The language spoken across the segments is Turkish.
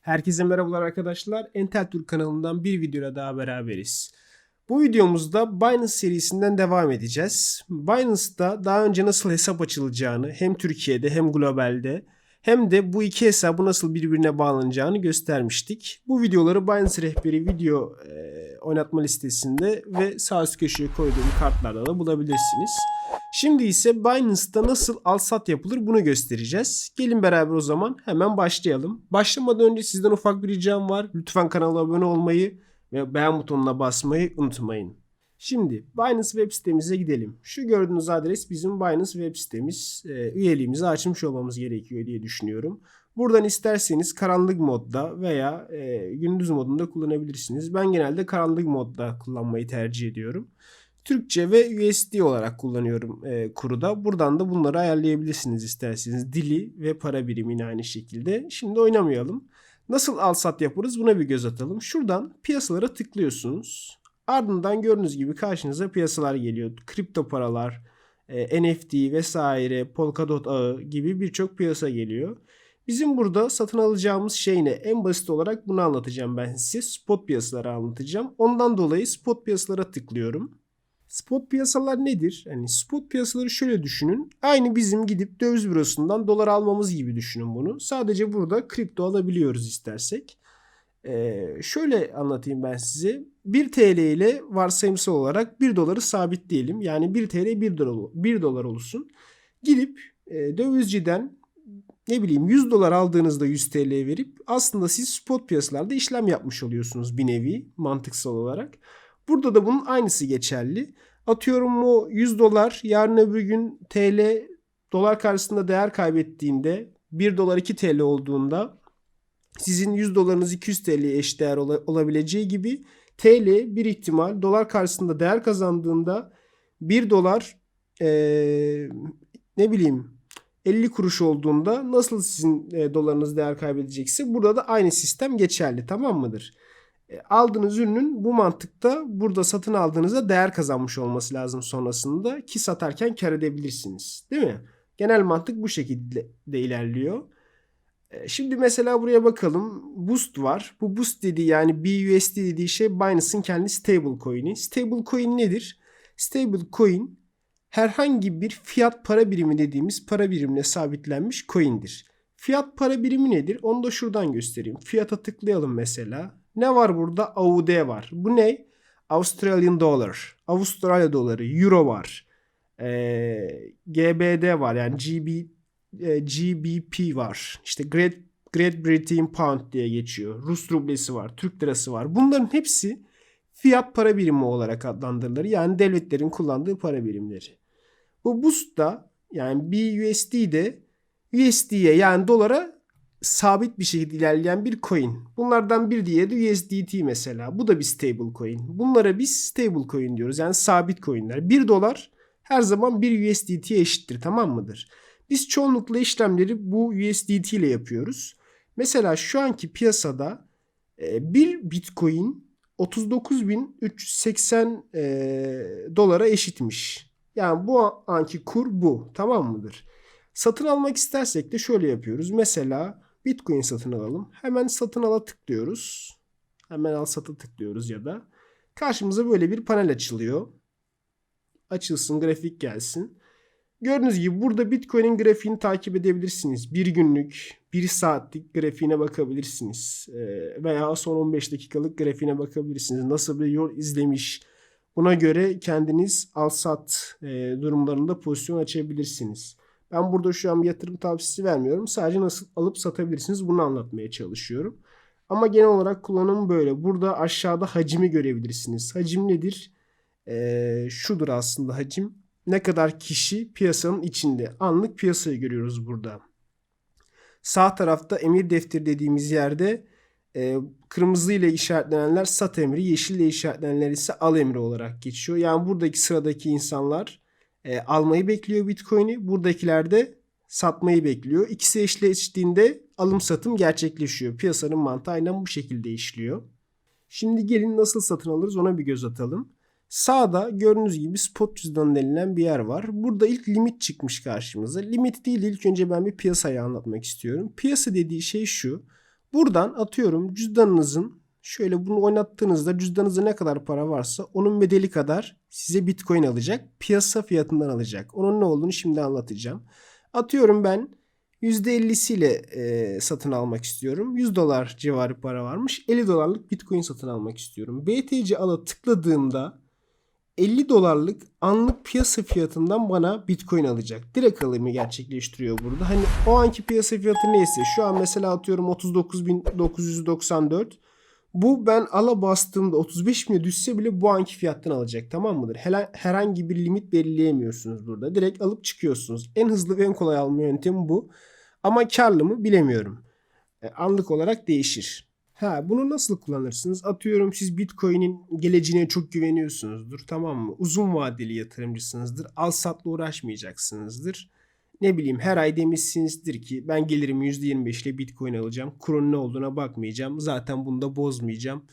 Herkese merhabalar arkadaşlar. Entel Türk kanalından bir videoyla daha beraberiz. Bu videomuzda Binance serisinden devam edeceğiz. Binance'da daha önce nasıl hesap açılacağını hem Türkiye'de hem globalde hem de bu iki hesabı nasıl birbirine bağlanacağını göstermiştik. Bu videoları Binance rehberi video e, oynatma listesinde ve sağ üst köşeye koyduğum kartlarda da bulabilirsiniz. Şimdi ise Binance'da nasıl al-sat yapılır bunu göstereceğiz. Gelin beraber o zaman hemen başlayalım. Başlamadan önce sizden ufak bir ricam var. Lütfen kanala abone olmayı ve beğen butonuna basmayı unutmayın. Şimdi Binance web sitemize gidelim. Şu gördüğünüz adres bizim Binance web sitemiz. Ee, üyeliğimizi açmış olmamız gerekiyor diye düşünüyorum. Buradan isterseniz karanlık modda veya e, gündüz modunda kullanabilirsiniz. Ben genelde karanlık modda kullanmayı tercih ediyorum. Türkçe ve USD olarak kullanıyorum e, kuruda. Buradan da bunları ayarlayabilirsiniz isterseniz. Dili ve para birimini aynı şekilde. Şimdi oynamayalım. Nasıl al sat yaparız buna bir göz atalım. Şuradan piyasalara tıklıyorsunuz. Ardından gördüğünüz gibi karşınıza piyasalar geliyor. Kripto paralar, e, NFT vesaire, Polkadot ağı gibi birçok piyasa geliyor. Bizim burada satın alacağımız şey ne? En basit olarak bunu anlatacağım ben size. Spot piyasaları anlatacağım. Ondan dolayı spot piyasalara tıklıyorum. Spot piyasalar nedir? Yani spot piyasaları şöyle düşünün. Aynı bizim gidip döviz bürosundan dolar almamız gibi düşünün bunu. Sadece burada kripto alabiliyoruz istersek. Ee, şöyle anlatayım ben size. 1 TL ile varsayımsal olarak 1 doları sabitleyelim. Yani 1 TL 1 dolar, 1 dolar olsun. Gidip e, dövizciden ne bileyim 100 dolar aldığınızda 100 TL verip aslında siz spot piyasalarda işlem yapmış oluyorsunuz bir nevi mantıksal olarak. Burada da bunun aynısı geçerli. Atıyorum o 100 dolar yarın öbür gün TL dolar karşısında değer kaybettiğinde 1 dolar 2 TL olduğunda sizin 100 dolarınız 200 TL'ye eş değer olabileceği gibi TL bir ihtimal dolar karşısında değer kazandığında 1 dolar ee, ne bileyim 50 kuruş olduğunda nasıl sizin e, dolarınız değer kaybedecekse burada da aynı sistem geçerli tamam mıdır? E, aldığınız ürünün bu mantıkta burada satın aldığınızda değer kazanmış olması lazım sonrasında ki satarken kar edebilirsiniz. Değil mi? Genel mantık bu şekilde de ilerliyor. E, şimdi mesela buraya bakalım. Boost var. Bu Boost dediği yani BUSD dediği şey Binance'ın kendi stable coin'i. Stable coin nedir? Stable coin herhangi bir fiyat para birimi dediğimiz para birimine sabitlenmiş coin'dir. Fiyat para birimi nedir? Onu da şuradan göstereyim. Fiyata tıklayalım mesela. Ne var burada? AUD var. Bu ne? Australian Dollar. Avustralya doları. Euro var. Ee, GBD var. Yani GB, e, GBP var. İşte Great, Great Britain Pound diye geçiyor. Rus rublesi var. Türk lirası var. Bunların hepsi fiyat para birimi olarak adlandırılır. Yani devletlerin kullandığı para birimleri. Bu BUSD da yani BUSD'de USD'ye yani dolara sabit bir şekilde ilerleyen bir coin. Bunlardan bir diğeri de USDT mesela. Bu da bir stable coin. Bunlara biz stable coin diyoruz. Yani sabit coinler. 1 dolar her zaman bir USDT'ye eşittir tamam mıdır? Biz çoğunlukla işlemleri bu USDT ile yapıyoruz. Mesela şu anki piyasada e, bir bitcoin 39.380 e, dolara eşitmiş. Yani bu anki kur bu tamam mıdır? Satın almak istersek de şöyle yapıyoruz. Mesela Bitcoin satın alalım. Hemen satın ala tıklıyoruz. Hemen al satı tıklıyoruz ya da. Karşımıza böyle bir panel açılıyor. Açılsın grafik gelsin. Gördüğünüz gibi burada Bitcoin'in grafiğini takip edebilirsiniz. Bir günlük, bir saatlik grafiğine bakabilirsiniz. Veya son 15 dakikalık grafiğine bakabilirsiniz. Nasıl bir yol izlemiş. Buna göre kendiniz al sat durumlarında pozisyon açabilirsiniz. Ben burada şu an bir yatırım tavsiyesi vermiyorum. Sadece nasıl alıp satabilirsiniz bunu anlatmaya çalışıyorum. Ama genel olarak kullanımı böyle. Burada aşağıda hacimi görebilirsiniz. Hacim nedir? Ee, şudur aslında hacim. Ne kadar kişi piyasanın içinde. Anlık piyasayı görüyoruz burada. Sağ tarafta emir defteri dediğimiz yerde e, kırmızı ile işaretlenenler sat emri, yeşil ile işaretlenenler ise al emri olarak geçiyor. Yani buradaki sıradaki insanlar e, almayı bekliyor Bitcoin'i. Buradakiler de satmayı bekliyor. İkisi eşleştiğinde alım satım gerçekleşiyor. Piyasanın mantığı aynen bu şekilde işliyor. Şimdi gelin nasıl satın alırız ona bir göz atalım. Sağda gördüğünüz gibi spot cüzdan denilen bir yer var. Burada ilk limit çıkmış karşımıza. Limit değil ilk önce ben bir piyasayı anlatmak istiyorum. Piyasa dediği şey şu. Buradan atıyorum cüzdanınızın şöyle bunu oynattığınızda cüzdanınızda ne kadar para varsa onun bedeli kadar size bitcoin alacak. Piyasa fiyatından alacak. Onun ne olduğunu şimdi anlatacağım. Atıyorum ben %50'siyle e, satın almak istiyorum. 100 dolar civarı para varmış. 50 dolarlık bitcoin satın almak istiyorum. BTC ala tıkladığımda 50 dolarlık anlık piyasa fiyatından bana bitcoin alacak. Direkt alımı gerçekleştiriyor burada. Hani o anki piyasa fiyatı neyse şu an mesela atıyorum 39.994 bu ben ala bastığımda 35 bine düşse bile bu anki fiyattan alacak tamam mıdır? Herhangi bir limit belirleyemiyorsunuz burada. Direkt alıp çıkıyorsunuz. En hızlı ve en kolay alma yöntemi bu. Ama karlı mı bilemiyorum. E, anlık olarak değişir. Ha bunu nasıl kullanırsınız? Atıyorum siz Bitcoin'in geleceğine çok güveniyorsunuzdur. Tamam mı? Uzun vadeli yatırımcısınızdır. Al satla uğraşmayacaksınızdır. Ne bileyim her ay demişsinizdir ki ben gelirim %25 ile Bitcoin alacağım. Kurun ne olduğuna bakmayacağım. Zaten bunu da bozmayacağım.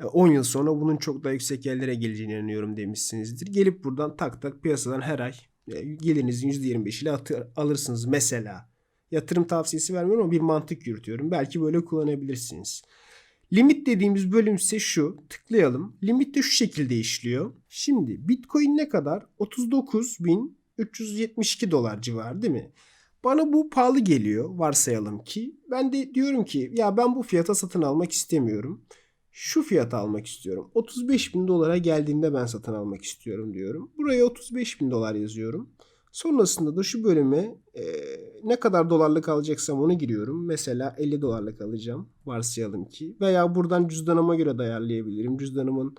E, 10 yıl sonra bunun çok daha yüksek yerlere geleceğine inanıyorum demişsinizdir. Gelip buradan tak tak piyasadan her ay e, gelirinizin %25 ile atı- alırsınız mesela. Yatırım tavsiyesi vermiyorum ama bir mantık yürütüyorum. Belki böyle kullanabilirsiniz. Limit dediğimiz bölüm ise şu. Tıklayalım. Limit de şu şekilde işliyor. Şimdi Bitcoin ne kadar? 39.372 dolar civarı değil mi? Bana bu pahalı geliyor varsayalım ki. Ben de diyorum ki ya ben bu fiyata satın almak istemiyorum. Şu fiyata almak istiyorum. 35 bin dolara geldiğinde ben satın almak istiyorum diyorum. Buraya 35 bin dolar yazıyorum. Sonrasında da şu bölüme e, ne kadar dolarlık alacaksam onu giriyorum. Mesela 50 dolarlık alacağım varsayalım ki. Veya buradan cüzdanıma göre de ayarlayabilirim. Cüzdanımın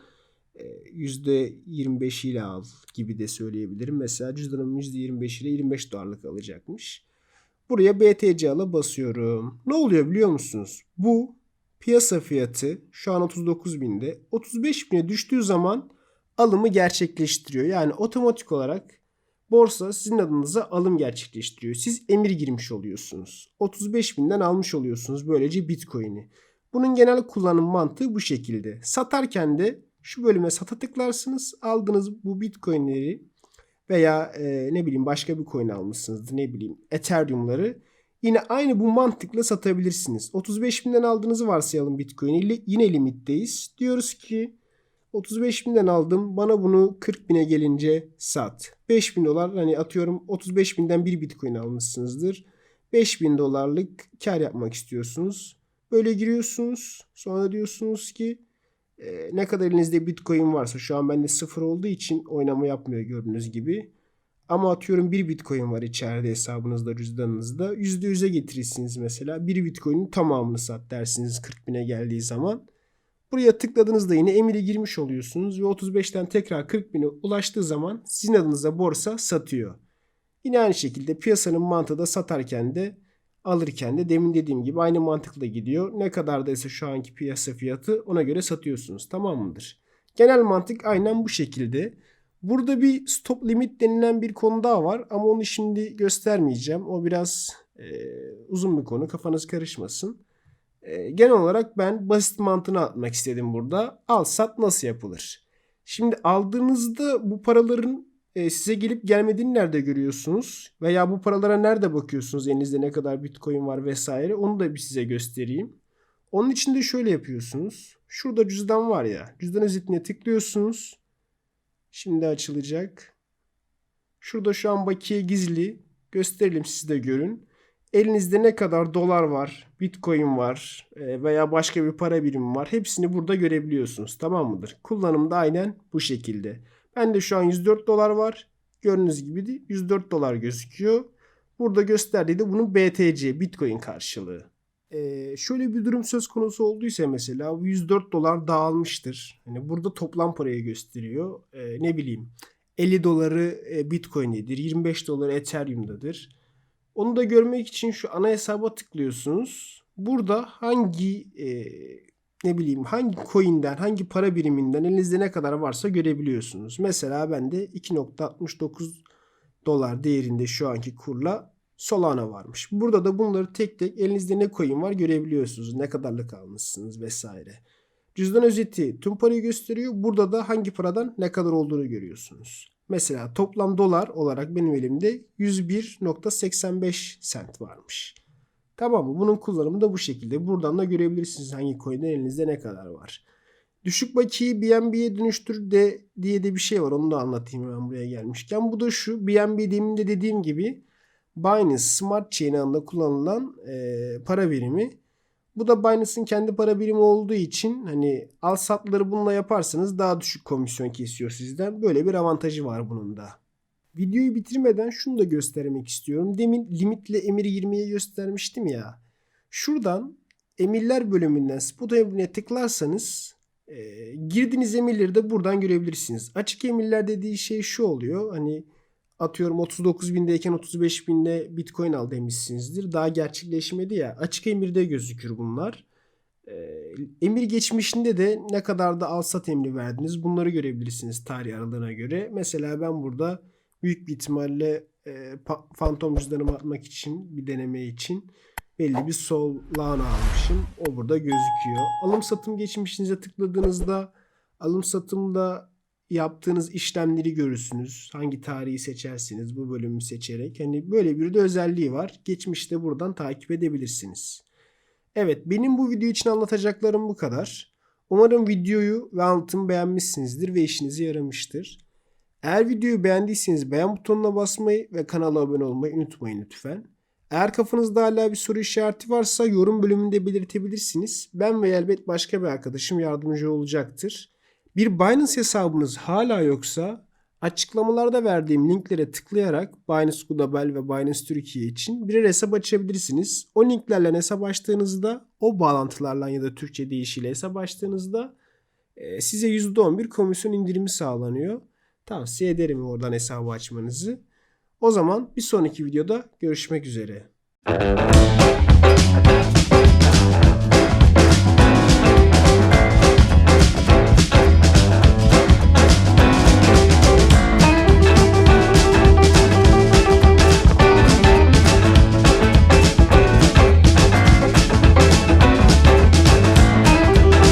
e, %25 ile al gibi de söyleyebilirim. Mesela cüzdanımın %25 ile 25 dolarlık alacakmış. Buraya BTC ala basıyorum. Ne oluyor biliyor musunuz? Bu piyasa fiyatı şu an 39 binde. 35 bine düştüğü zaman alımı gerçekleştiriyor. Yani otomatik olarak borsa sizin adınıza alım gerçekleştiriyor. Siz emir girmiş oluyorsunuz. 35 binden almış oluyorsunuz böylece Bitcoin'i. Bunun genel kullanım mantığı bu şekilde. Satarken de şu bölüme sata tıklarsınız. Aldığınız bu Bitcoin'leri veya e, ne bileyim başka bir coin almışsınızdır ne bileyim Ethereum'ları yine aynı bu mantıkla satabilirsiniz. 35 binden aldığınızı varsayalım Bitcoin ile yine limitteyiz. Diyoruz ki 35 binden aldım. Bana bunu 40 bine gelince sat. 5 bin dolar hani atıyorum 35 binden bir bitcoin almışsınızdır. 5 bin dolarlık kar yapmak istiyorsunuz. Böyle giriyorsunuz. Sonra diyorsunuz ki e, ne kadar elinizde bitcoin varsa şu an bende sıfır olduğu için oynama yapmıyor gördüğünüz gibi. Ama atıyorum bir bitcoin var içeride hesabınızda cüzdanınızda. %100'e getirirsiniz mesela. Bir bitcoin'in tamamını sat dersiniz 40 bine geldiği zaman. Buraya tıkladığınızda yine emiri girmiş oluyorsunuz ve 35'ten tekrar 40 bine ulaştığı zaman sizin adınıza borsa satıyor. Yine aynı şekilde piyasanın mantığı da satarken de alırken de demin dediğim gibi aynı mantıkla gidiyor. Ne kadar da ise şu anki piyasa fiyatı ona göre satıyorsunuz tamam mıdır? Genel mantık aynen bu şekilde. Burada bir stop limit denilen bir konu daha var ama onu şimdi göstermeyeceğim. O biraz e, uzun bir konu kafanız karışmasın. E, genel olarak ben basit mantığını atmak istedim burada. Al sat nasıl yapılır? Şimdi aldığınızda bu paraların e, size gelip gelmediğini nerede görüyorsunuz? Veya bu paralara nerede bakıyorsunuz? Elinizde ne kadar bitcoin var vesaire. Onu da bir size göstereyim. Onun için de şöyle yapıyorsunuz. Şurada cüzdan var ya. Cüzdan özetine tıklıyorsunuz. Şimdi açılacak. Şurada şu an bakiye gizli. Gösterelim siz de görün. Elinizde ne kadar dolar var, bitcoin var e, veya başka bir para birimi var. Hepsini burada görebiliyorsunuz. Tamam mıdır? Kullanım da aynen bu şekilde. Bende şu an 104 dolar var. Gördüğünüz gibi de 104 dolar gözüküyor. Burada gösterdiği de bunun BTC, Bitcoin karşılığı. Ee, şöyle bir durum söz konusu olduysa mesela bu 104 dolar dağılmıştır. Hani burada toplam parayı gösteriyor. Ee, ne bileyim 50 doları e, Bitcoin'dedir, 25 doları Ethereum'dadır. Onu da görmek için şu ana hesaba tıklıyorsunuz. Burada hangi e, ne bileyim hangi coin'den, hangi para biriminden elinizde ne kadar varsa görebiliyorsunuz. Mesela bende 2.69 dolar değerinde şu anki kurla Solana varmış. Burada da bunları tek tek elinizde ne coin var görebiliyorsunuz. Ne kadarlık almışsınız vesaire. Cüzdan özeti tüm parayı gösteriyor. Burada da hangi paradan ne kadar olduğunu görüyorsunuz. Mesela toplam dolar olarak benim elimde 101.85 sent varmış. Tamam mı? Bunun kullanımı da bu şekilde. Buradan da görebilirsiniz hangi coin'den elinizde ne kadar var. Düşük bakiyeyi BNB'ye dönüştür de diye de bir şey var. Onu da anlatayım ben buraya gelmişken. Bu da şu. BNB demin de dediğim gibi Binance Smart Chain ağında kullanılan e, para birimi. Bu da Binance'ın kendi para birimi olduğu için hani al satları bununla yaparsanız daha düşük komisyon kesiyor sizden. Böyle bir avantajı var bunun da. Videoyu bitirmeden şunu da göstermek istiyorum. Demin limitle emir 20'ye göstermiştim ya. Şuradan emirler bölümünden spot emrine tıklarsanız e, girdiğiniz emirleri de buradan görebilirsiniz. Açık emirler dediği şey şu oluyor. Hani atıyorum 39 bindeyken 35 binde bitcoin al demişsinizdir. Daha gerçekleşmedi ya. Açık emirde gözükür bunlar. Ee, emir geçmişinde de ne kadar da al sat emri verdiniz bunları görebilirsiniz tarih aralığına göre. Mesela ben burada büyük bir ihtimalle e, fantom cüzdanımı atmak için bir deneme için belli bir sol lağına almışım. O burada gözüküyor. Alım satım geçmişinize tıkladığınızda alım satımda yaptığınız işlemleri görürsünüz. Hangi tarihi seçersiniz bu bölümü seçerek. Hani böyle bir de özelliği var. Geçmişte buradan takip edebilirsiniz. Evet benim bu video için anlatacaklarım bu kadar. Umarım videoyu ve anlatımı beğenmişsinizdir ve işinize yaramıştır. Eğer videoyu beğendiyseniz beğen butonuna basmayı ve kanala abone olmayı unutmayın lütfen. Eğer kafanızda hala bir soru işareti varsa yorum bölümünde belirtebilirsiniz. Ben ve elbet başka bir arkadaşım yardımcı olacaktır. Bir Binance hesabınız hala yoksa açıklamalarda verdiğim linklere tıklayarak Binance Global ve Binance Türkiye için birer hesap açabilirsiniz. O linklerle hesap açtığınızda o bağlantılarla ya da Türkçe deyişiyle hesap açtığınızda e, size %11 komisyon indirimi sağlanıyor. Tavsiye ederim oradan hesabı açmanızı. O zaman bir sonraki videoda görüşmek üzere.